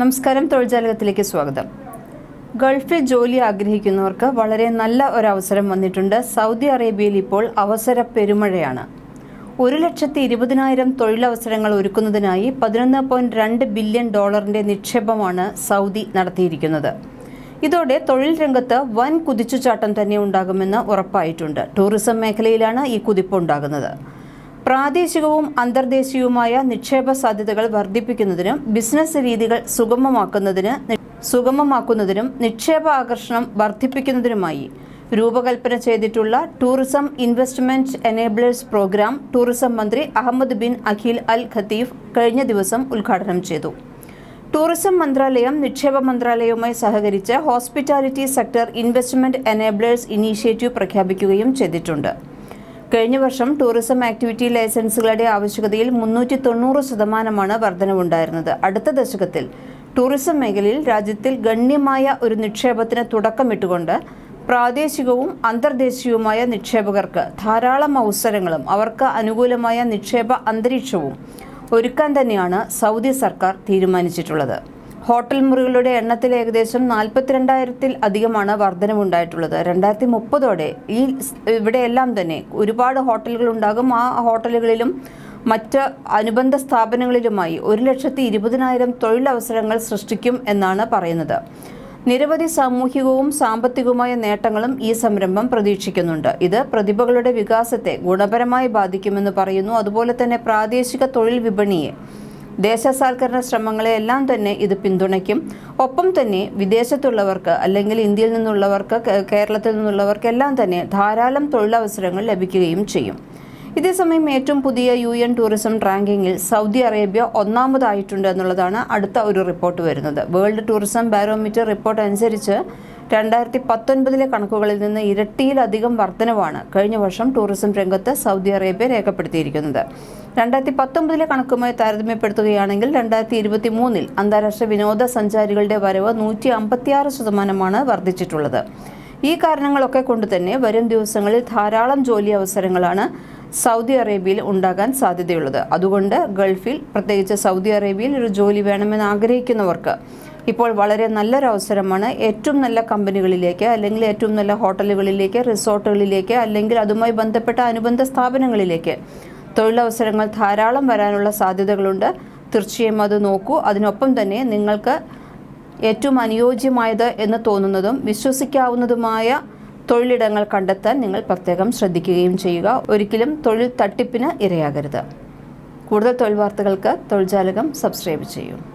നമസ്കാരം തൊഴിൽജാലകത്തിലേക്ക് സ്വാഗതം. ഗൾഫിൽ ജോലി ആഗ്രഹിക്കുന്നവർക്ക് വളരെ നല്ല ഒരു അവസരം വന്നിട്ടുണ്ട്. സൗദി അറേബ്യയിൽ ഇപ്പോൾ അവസര പെരുമഴയാണ്. ഒരു ലക്ഷത്തി ഇരുപതിനായിരം തൊഴിലവസരങ്ങൾ ഒരുക്കുന്നതിനായി പതിനൊന്ന് പോയിന്റ് രണ്ട് ബില്യൺ ഡോളറിന്റെ നിക്ഷേപമാണ് സൗദി നടത്തിയിരിക്കുന്നത്. ഇതോടെ തൊഴിൽ രംഗത്ത് വൻ കുതിച്ചുചാട്ടം തന്നെ ഉണ്ടാകുമെന്ന് ഉറപ്പായിട്ടുണ്ട്. ടൂറിസം മേഖലയിലാണ് ഈ കുതിപ്പുണ്ടാകുന്നത് പ്രാദേശികവും അന്തർദേശീയവുമായ നിക്ഷേപ സാധ്യതകൾ വർദ്ധിപ്പിക്കുന്നതിനും ബിസിനസ് രീതികൾ സുഗമമാക്കുന്നതിന് സുഗമമാക്കുന്നതിനും നിക്ഷേപ ആകർഷണം വർദ്ധിപ്പിക്കുന്നതിനുമായി രൂപകൽപ്പന ചെയ്തിട്ടുള്ള tourism investment enablers programme tourism മന്ത്രി Ahmed bin Aqeel al Khateeb കഴിഞ്ഞ ദിവസം ഉദ്ഘാടനം ചെയ്തു. ടൂറിസം മന്ത്രാലയം നിക്ഷേപ മന്ത്രാലയവുമായി സഹകരിച്ച് hospitality sector investment enablers initiative പ്രഖ്യാപിക്കുകയും ചെയ്തിട്ടുണ്ട്. കഴിഞ്ഞ വർഷം ടൂറിസം ആക്ടിവിറ്റി ലൈസൻസുകളുടെ ആവശ്യകതയിൽ മുന്നൂറ്റി തൊണ്ണൂറ് ശതമാനമാണ് വർധനവുണ്ടായിരുന്നത്. അടുത്ത ദശകത്തിൽ ടൂറിസം മേഖലയിൽ രാജ്യത്തിൽ ഗണ്യമായ ഒരു നിക്ഷേപത്തിന് തുടക്കമിട്ടുകൊണ്ട് പ്രാദേശികവും അന്തർദേശീയവുമായ നിക്ഷേപകർക്ക് ധാരാളം അവസരങ്ങളും അവർക്ക് അനുകൂലമായ നിക്ഷേപ അന്തരീക്ഷവും ഒരുക്കാൻ തന്നെയാണ് സൗദി സർക്കാർ തീരുമാനിച്ചിട്ടുള്ളത്. ഹോട്ടൽ മുറികളുടെ എണ്ണത്തിൽ ഏകദേശം നാൽപ്പത്തിരണ്ടായിരത്തിൽ അധികമാണ് വർധനമുണ്ടായിട്ടുള്ളത് രണ്ടായിരത്തി മുപ്പതോടെ ഈ ഇവിടെയെല്ലാം തന്നെ ഒരുപാട് ഹോട്ടലുകൾ ഉണ്ടാകും. ആ ഹോട്ടലുകളിലും മറ്റ് അനുബന്ധ സ്ഥാപനങ്ങളിലുമായി ഒരു ലക്ഷത്തി ഇരുപതിനായിരം തൊഴിലവസരങ്ങൾ സൃഷ്ടിക്കും എന്നാണ് പറയുന്നത്. നിരവധി സാമൂഹികവും സാമ്പത്തികവുമായ നേട്ടങ്ങളും ഈ സംരംഭം പ്രതീക്ഷിക്കുന്നുണ്ട്. ഇത് പ്രതിഭകളുടെ വികാസത്തെ ഗുണപരമായി ബാധിക്കുമെന്ന് പറയുന്നു. അതുപോലെ തന്നെ പ്രാദേശിക തൊഴിൽ വിപണിയെ ദേശസാൽക്കരണ ശ്രമങ്ങളെയെല്ലാം തന്നെ ഇത് പിന്തുണയ്ക്കും. ഒപ്പം തന്നെ വിദേശത്തുള്ളവർക്ക് അല്ലെങ്കിൽ ഇന്ത്യയിൽ നിന്നുള്ളവർക്ക് കേരളത്തിൽ നിന്നുള്ളവർക്കെല്ലാം തന്നെ ധാരാളം തൊഴിലവസരങ്ങൾ ലഭിക്കുകയും ചെയ്യും. ഇതേസമയം ഏറ്റവും പുതിയ യു എൻ ടൂറിസം റാങ്കിങ്ങിൽ സൗദി അറേബ്യ ഒന്നാമതായിട്ടുണ്ട് എന്നുള്ളതാണ് അടുത്ത ഒരു റിപ്പോർട്ട് വരുന്നത്. വേൾഡ് ടൂറിസം ബാരോമീറ്റർ റിപ്പോർട്ട് അനുസരിച്ച് രണ്ടായിരത്തി പത്തൊൻപതിലെ കണക്കുകളിൽ നിന്ന് ഇരട്ടിയിലധികം വർധനവാണ് കഴിഞ്ഞ വർഷം ടൂറിസം രംഗത്ത് സൗദി അറേബ്യ രേഖപ്പെടുത്തിയിരിക്കുന്നത്. രണ്ടായിരത്തി പത്തൊമ്പതിലെ കണക്കുമായി താരതമ്യപ്പെടുത്തുകയാണെങ്കിൽ രണ്ടായിരത്തി ഇരുപത്തി മൂന്നിൽ അന്താരാഷ്ട്ര വിനോദസഞ്ചാരികളുടെ വരവ് നൂറ്റി അമ്പത്തിയാറ് ശതമാനമാണ് വർദ്ധിച്ചിട്ടുള്ളത്. ഈ കാരണങ്ങളൊക്കെ കൊണ്ട് തന്നെ വരും ദിവസങ്ങളിൽ ധാരാളം ജോലി അവസരങ്ങളാണ് സൗദി അറേബ്യയിൽ ഉണ്ടാകാൻ സാധ്യതയുള്ളത്. അതുകൊണ്ട് ഗൾഫിൽ പ്രത്യേകിച്ച് സൗദി അറേബ്യയിൽ ഒരു ജോലി വേണമെന്ന് ആഗ്രഹിക്കുന്നവർക്ക് ഇപ്പോൾ വളരെ നല്ലൊരു അവസരമാണ് ഏറ്റവും നല്ല കമ്പനികളിലേക്ക് അല്ലെങ്കിൽ ഏറ്റവും നല്ല ഹോട്ടലുകളിലേക്ക് റിസോർട്ടുകളിലേക്ക് അല്ലെങ്കിൽ അതുമായി ബന്ധപ്പെട്ട അനുബന്ധ സ്ഥാപനങ്ങളിലേക്ക് തൊഴിലവസരങ്ങൾ ധാരാളം വരാനുള്ള സാധ്യതകളുണ്ട്. തീർച്ചയായും അത് നോക്കൂ. അതിനൊപ്പം തന്നെ നിങ്ങൾക്ക് ഏറ്റവും അനുയോജ്യമായത് എന്ന് തോന്നുന്നതും വിശ്വസിക്കാവുന്നതുമായ തൊഴിലിടങ്ങൾ കണ്ടെത്താൻ നിങ്ങൾ പ്രത്യേകം ശ്രദ്ധിക്കുകയും ചെയ്യുക. ഒരിക്കലും തൊഴിൽ തട്ടിപ്പിന് ഇരയാകരുത്. കൂടുതൽ തൊഴിൽ വാർത്തകൾക്ക് തൊഴിൽജാലകം സബ്സ്ക്രൈബ് ചെയ്യൂ.